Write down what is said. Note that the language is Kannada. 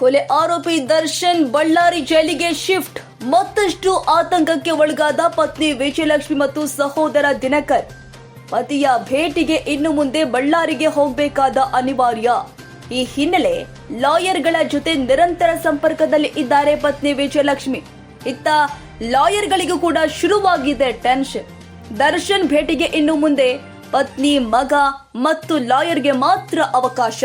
ಕೊಲೆ ಆರೋಪಿ ದರ್ಶನ್ ಬಳ್ಳಾರಿ ಜೈಲಿಗೆ ಶಿಫ್ಟ್. ಮತ್ತಷ್ಟು ಆತಂಕಕ್ಕೆ ಒಳಗಾದ ಪತ್ನಿ ವಿಜಯಲಕ್ಷ್ಮಿ ಮತ್ತು ಸಹೋದರ ದಿನಕರ್. ಪತಿಯ ಭೇಟಿಗೆ ಇನ್ನು ಮುಂದೆ ಬಳ್ಳಾರಿಗೆ ಹೋಗಬೇಕಾದ ಅನಿವಾರ್ಯ. ಈ ಹಿನ್ನೆಲೆ ಲಾಯರ್ಗಳ ಜೊತೆ ನಿರಂತರ ಸಂಪರ್ಕದಲ್ಲಿ ಇದ್ದಾರೆ ಪತ್ನಿ ವಿಜಯಲಕ್ಷ್ಮಿ. ಇತ್ತ ಲಾಯರ್ಗಳಿಗೂ ಕೂಡ ಶುರುವಾಗಿದೆ ಟೆನ್ಷನ್. ದರ್ಶನ್ ಭೇಟಿಗೆ ಇನ್ನು ಮುಂದೆ ಪತ್ನಿ, ಮಗ ಮತ್ತು ಲಾಯರ್ಗೆ ಮಾತ್ರ ಅವಕಾಶ.